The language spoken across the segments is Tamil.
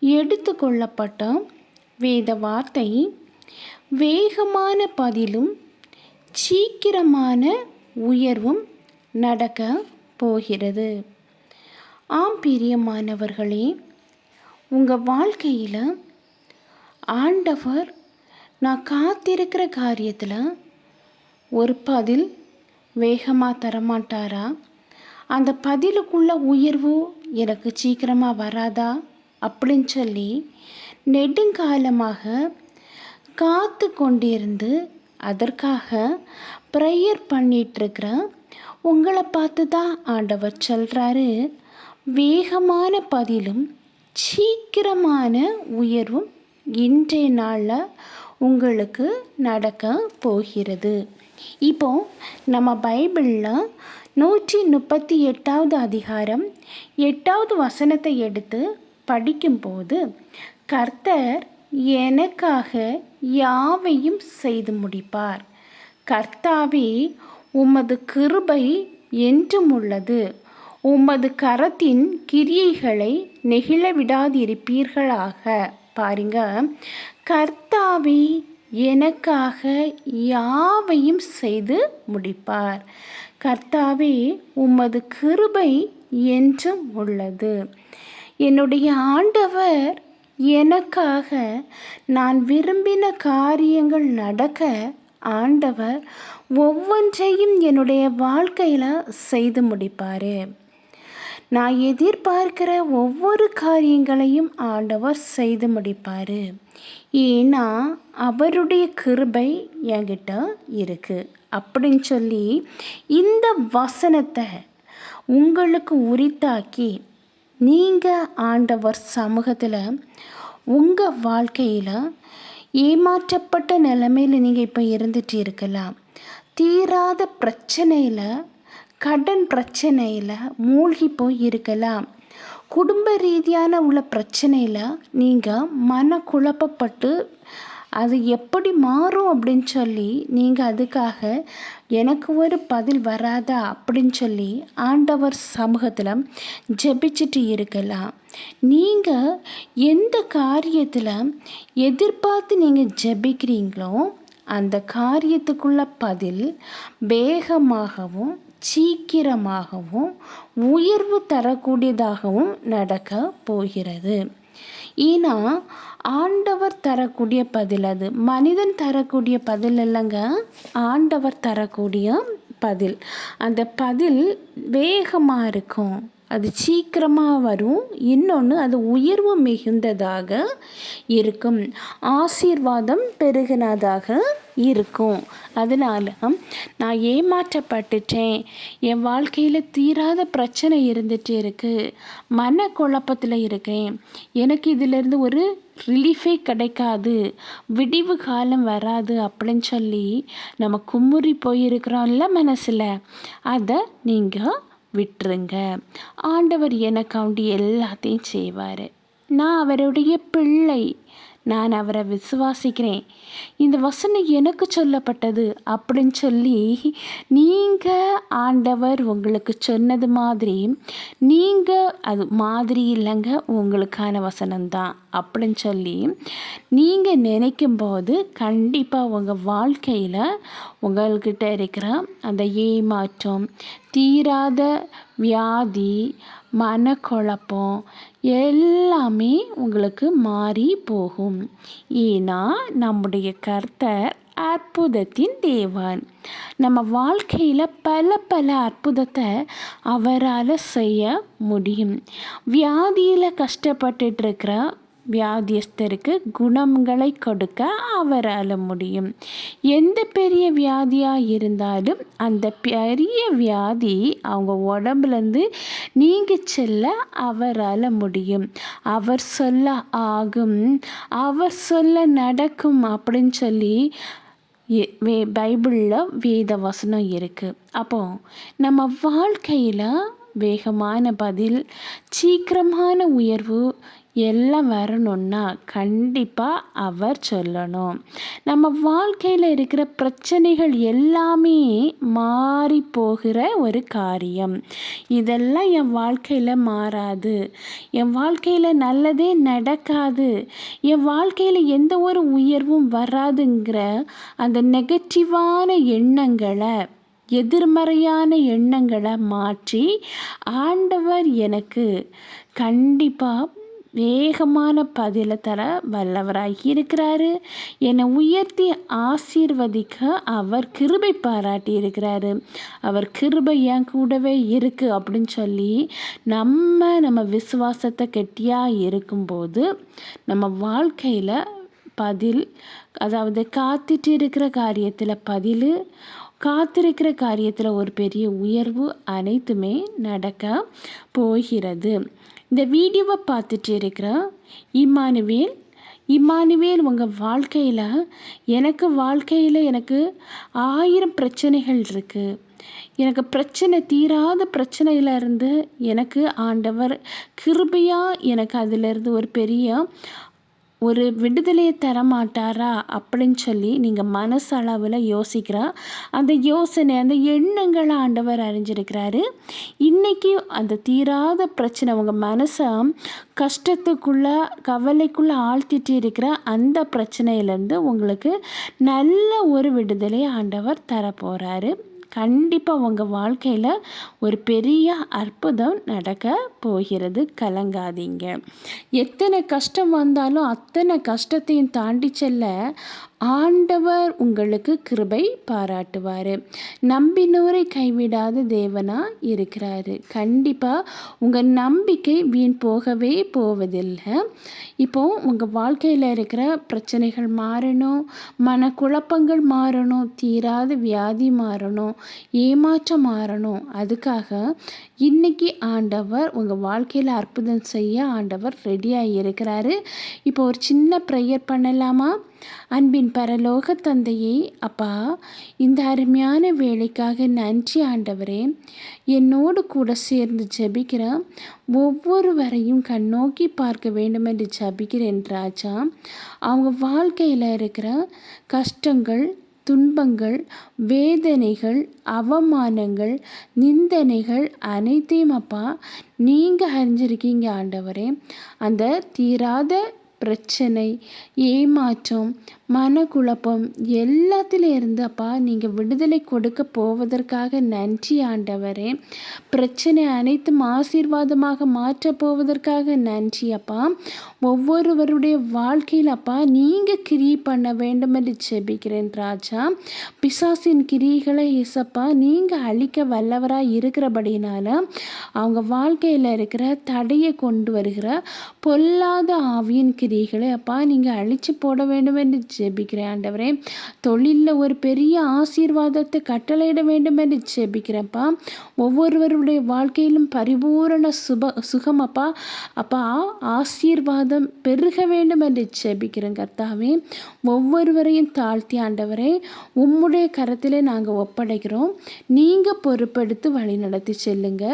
எடுத்துக்கொள்ளப்பட்ட வேத வார்த்தை வேகமான பதிலும் சீக்கிரமான உயர்வும் நடக்க போகிறது. ஆம் பிரியமானவர்களே உங்கள் வாழ்க்கையில் ஆண்டவர் நான் காத்திருக்கிற காரியத்தில் ஒரு பதில் வேகமாக தரமாட்டாரா? அந்த பதிலுக்குள்ள உயர்வு எனக்கு சீக்கிரமாக வராதா? அப்படின்னு சொல்லி நெடுங்காலமாக காத்து கொண்டிருந்து அதற்காக ப்ரேயர் பண்ணிகிட்ருக்கிற உங்களை பார்த்து தான் ஆண்டவர் சொல்கிறாரு வேகமான பதிலும் சீக்கிரமான உயர்வும் இன்றைய நாளில் உங்களுக்கு நடக்க போகிறது. இப்போ நம்ம பைபிளில் நூற்றி முப்பத்தி எட்டாவது அதிகாரம் எட்டாவது வசனத்தை எடுத்து படிக்கும்போது கர்த்தர் எனக்காக யாவையும் செய்து முடிப்பார். கர்த்தாவே உமது கிருபை என்றும் உள்ளது. உமது கரத்தின் கிரியைகளை நெகிழ விடாதிருப்பீர்களாக. பாருங்க கர்த்தாவே எனக்காக யாவையும் செய்து முடிப்பார். கர்த்தாவே உமது கிருபை என்றும் உள்ளது. என்னுடைய ஆண்டவர் எனக்காக நான் விரும்பின காரியங்கள் நடக்க ஆண்டவர் ஒவ்வொன்றையும் என்னுடைய வாழ்க்கையில் செய்து முடிப்பார். நான் எதிர்பார்க்கிற ஒவ்வொரு காரியங்களையும் ஆண்டவர் செய்து முடிப்பார். ஏன்னா அவருடைய கிருபை என்கிட்ட இருக்குது அப்படின்னு சொல்லி இந்த வசனத்தை உங்களுக்கு உரித்தாக்கி நீங்கள் ஆண்டவர் சமூகத்தில் உங்கள் வாழ்க்கையில் ஏமாற்றப்பட்ட நிலைமையில் நீங்கள் இப்போ இருந்துட்டு இருக்கலாம் தீராத பிரச்சனையில் கடன் பிரச்சனையில் மூழ்கி போய் இருக்கலாம் குடும்ப ரீதியான உள்ள பிரச்சனையில் நீங்கள் மன குழப்பப்பட்டு அது எப்படி மாறும் அப்படின்னு சொல்லி நீங்கள் அதுக்காக எனக்கு ஒரு பதில் வராதா அப்படின்னு சொல்லி ஆண்டவர் சமூகத்தில் ஜெபிச்சுட்டு இருக்கலாம். நீங்கள் எந்த காரியத்தில் எதிர்பார்த்து நீங்கள் ஜெபிக்கிறீங்களோ அந்த காரியத்துக்குள்ள பதில் வேகமாகவும் சீக்கிரமாகவும் உயர்வு தரக்கூடியதாகவும் நடக்க போகிறது. ஏன்னா ஆண்டவர் தரக்கூடிய பதில் அது. மனிதன் தரக்கூடிய பதில் இல்லைங்க. ஆண்டவர் தரக்கூடிய பதில். அந்த பதில் வேகமாக இருக்கும். அது சீக்கிரமாக வரும். இன்னொன்று அது உயர்வு மிகுந்ததாக இருக்கும். ஆசீர்வாதம் பெருகினதாக இருக்கும். அதனால் நான் ஏமாற்றப்பட்டுட்டேன். என் வாழ்க்கையில் தீராத பிரச்சனை இருந்துகிட்டு இருக்குது மன குழப்பத்தில் இருக்கேன். எனக்கு இதிலேருந்து ஒரு ரிலீஃபே கிடைக்காது. விடிவு காலம் வராது அப்படின்னு சொல்லி நம்ம கும்முறி போயிருக்கிறோம்ல மனசில்? அதை நீங்கள் விட்டுருங்க. ஆண்டவர் எனக்காண்டி எல்லாத்தையும் செய்வார். நான் அவருடைய பிள்ளை. நான் அவரை விசுவாசிக்கிறேன். இந்த வசனம் எனக்கு சொல்லப்பட்டது அப்படின்னு சொல்லி நீங்கள் ஆண்டவர் உங்களுக்கு சொன்னது மாதிரி நீங்கள் அது மாதிரி இல்லைங்க உங்களுக்கான வசனம்தான். அப்படின்னு சொல்லி நீங்கள் நினைக்கும் போது கண்டிப்பாக உங்கள் வாழ்க்கையில் உங்கள்கிட்ட இருக்கிற அந்த ஏமாற்றம் தீராத வியாதி மனக்குழப்பம் எல்லாமே உங்களுக்கு மாறி போகும். ஏன்னா நம்முடைய கர்த்தர் அற்புதத்தின் தேவன். நம்ம வாழ்க்கையில் பல பல அற்புதத்தை அவரால் செய்ய முடியும். வியாதியில் கஷ்டப்பட்டுட்டு இருக்கிற வியாதியஸ்தருக்கு குணங்களை கொடுக்க அவரால் முடியும். எந்த பெரிய வியாதியாக இருந்தாலும் அந்த பெரிய வியாதி அவங்க உடம்புலேருந்து நீங்கி செல்ல அவரால் முடியும். அவர் சொல்ல ஆகும். அவர் சொல்ல நடக்கும் அப்படின்னு சொல்லி வே பைபிளில் வேத வசனம் இருக்குது அப்போது நம்ம வாழ்க்கையில் வேகமான பதில் சீக்கிரமான உயர்வு எல்லாம் வரணும்னா கண்டிப்பாக அவர் சொல்லணும். நம்ம வாழ்க்கையில் இருக்கிற பிரச்சனைகள் எல்லாமே மாறி போகிற ஒரு காரியம். இதெல்லாம் என் வாழ்க்கையில் மாறாது. என் வாழ்க்கையில் நல்லதே நடக்காது. என் வாழ்க்கையில் எந்த ஒரு உயர்வும் வராதுங்கிற அந்த நெகட்டிவான எண்ணங்களை எதிர்மறையான எண்ணங்களை மாற்றி ஆண்டவர் எனக்கு கண்டிப்பாக வேகமான பதிலை தர வல்லவராக இருக்கிறாரு. என்னை உயர்த்தி ஆசீர்வதிக்க அவர் கிருபை பாராட்டி இருக்கிறாரு. அவர் கிருபை என் கூடவே இருக்குது அப்படின்னு சொல்லி நம்ம நம்ம விசுவாசத்தை கெட்டியாக இருக்கும்போது நம்ம வாழ்க்கையில் பதில் அதாவது காத்துட்டு இருக்கிற காரியத்தில் பதில் காத்திருக்கிற காரியத்தில் ஒரு பெரிய உயர்வு அனைத்துமே நடக்க போகிறது. இந்த வீடியோவை பார்த்துட்டு இருக்கிற இம்மானுவேல் இம்மானுவேல் உங்கள் வாழ்க்கையில் எனக்கு வாழ்க்கையில் எனக்கு ஆயிரம் பிரச்சனைகள் இருக்குது எனக்கு பிரச்சனை தீராத பிரச்சனையிலேருந்து எனக்கு ஆண்டவர் கிருபையாக எனக்கு அதிலிருந்து ஒரு பெரிய ஒரு விடுதலையை தர மாட்டாரா அப்படின்னு சொல்லி நீங்கள் மனசளவில் யோசிக்கிற. அந்த யோசனை அந்த எண்ணங்களை ஆண்டவர் அறிஞ்சிருக்கிறாரு. இன்றைக்கி அந்த தீராத பிரச்சனை உங்கள் மனசை கஷ்டத்துக்குள்ளே கவலைக்குள்ளே ஆழ்த்திட்டு இருக்கிற அந்த பிரச்சனையிலேருந்து உங்களுக்கு நல்ல ஒரு விடுதலை ஆண்டவர் தரப்போகிறாரு கண்டிப்பாக உங்கள் வாழ்க்கையில் ஒரு பெரிய அற்புதம் நடக்க போகிறது. கலங்காதீங்க. எத்தனை கஷ்டம் வந்தாலும் அத்தனை கஷ்டத்தையும் தாண்டி செல்ல ஆண்டவர் உங்களுக்கு கிருபை பாராட்டுவார். நம்பினோரை கைவிடாத தேவனாக இருக்கிறாரு. கண்டிப்பாக உங்கள் நம்பிக்கை வீண் போகவே போவதில்லை. இப்போது உங்கள் வாழ்க்கையில் இருக்கிற பிரச்சனைகள் மாறணும் மனக்குழப்பங்கள் மாறணும் தீராத வியாதி மாறணும் ஏமாற்றம் மாறணும். அதுக்காக இன்னைக்கு ஆண்டவர் உங்கள் வாழ்க்கையில் அற்புதம் செய்ய ஆண்டவர் ரெடியாக இருக்கிறாரு. இப்போ ஒரு சின்ன ப்ரேயர் பண்ணலாமா? அன்பின் பரலோக தந்தையே அப்பா இந்த அருமையான வேலைக்காக நன்றி ஆண்டவரே. என்னோடு கூட சேர்ந்து ஜபிக்கிற ஒவ்வொருவரையும் கண்ணோக்கி பார்க்க வேண்டும் என்று ஜபிக்கிறேன் ராஜா. அவங்க வாழ்க்கையில் இருக்கிற கஷ்டங்கள் துன்பங்கள் வேதனைகள் அவமானங்கள் நிந்தனைகள் அனைத்தையும் அப்பா நீங்கள் அறிஞ்சிருக்கீங்க ஆண்டவரே. அந்த தீராத பிரச்சனை ஏமாற்றம் மனக்குழப்பம் எல்லாத்திலேருந்து அப்பா நீங்கள் விடுதலை கொடுக்க போவதற்காக நன்றி ஆண்டவரே. பிரச்சனை அனைத்தும் ஆசீர்வாதமாக மாற்றப் போவதற்காக நன்றி அப்பா. ஒவ்வொருவருடைய வாழ்க்கையில் அப்பா நீங்கள் கிரி பண்ண வேண்டும் என்று செபிக்கிறேன் ராஜா. பிசாசின் கிரிகளை இசப்பா நீங்கள் அழிக்க வல்லவராக இருக்கிறபடினால அவங்க வாழ்க்கையில் இருக்கிற தடையை கொண்டு வருகிற பொல்லாத ஆவியின் கிரிகளை அப்பா நீங்கள் அழித்து போட வேண்டும் என்று ஜெபிக்கிறேன் ஆண்டவரே. தொழிலில் ஒரு பெரிய ஆசீர்வாதத்தை கட்டளையிட வேண்டும் என்று ஜெபிக்கிறப்பா ஒவ்வொருவருடைய வாழ்க்கையிலும் பரிபூரண சுப சுகமப்பா. அப்பா ஆசீர்வாதம் பெருக வேண்டும் என்று ஜெபிக்கிறேன் கர்த்தாவே. ஒவ்வொருவரையும் தாழ்த்தி ஆண்டவரே உம்முடைய கரத்திலே நாங்கள் ஒப்படைக்கிறோம். நீங்கள் பொறுப்பெடுத்து வழி நடத்தி செல்லுங்க.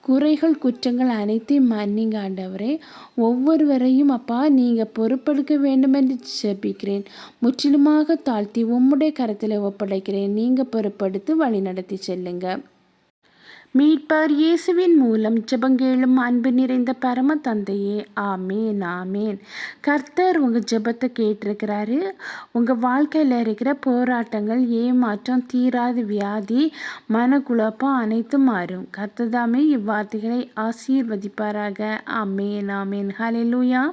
குறைகள் குற்றங்கள் அனைத்தையும் மன்னிங்க ஆண்டவரே. ஒவ்வொருவரையும் அப்பா நீங்கள் பொறுப்பெடுக்க வேண்டும் என்று ஜெபிக்கிறேன். முற்றிலுமாக தாழ்த்தி உம்முடைய கரத்தில் ஒப்படைக்கிறேன். நீங்கள் பொறுப்படுத்தி வழி நடத்தி செல்லுங்க. மீட்பர் இயேசுவின் மூலம் ஜெபங்கேளும் அன்பு நிறைந்த பரம தந்தையே. ஆமேன் ஆமேன். கர்த்தர் உங்கள் ஜெபத்தை கேட்டிருக்கிறாரு. உங்கள் வாழ்க்கையில் இருக்கிற போராட்டங்கள் ஏமாற்றம் தீராத வியாதி மனக்குழப்பம் அனைத்தும் மாறும். கர்த்ததாமே இவ்வார்த்தைகளை ஆசீர்வதிப்பாராக. ஆமேன் ஆமேன். ஹலெலூயா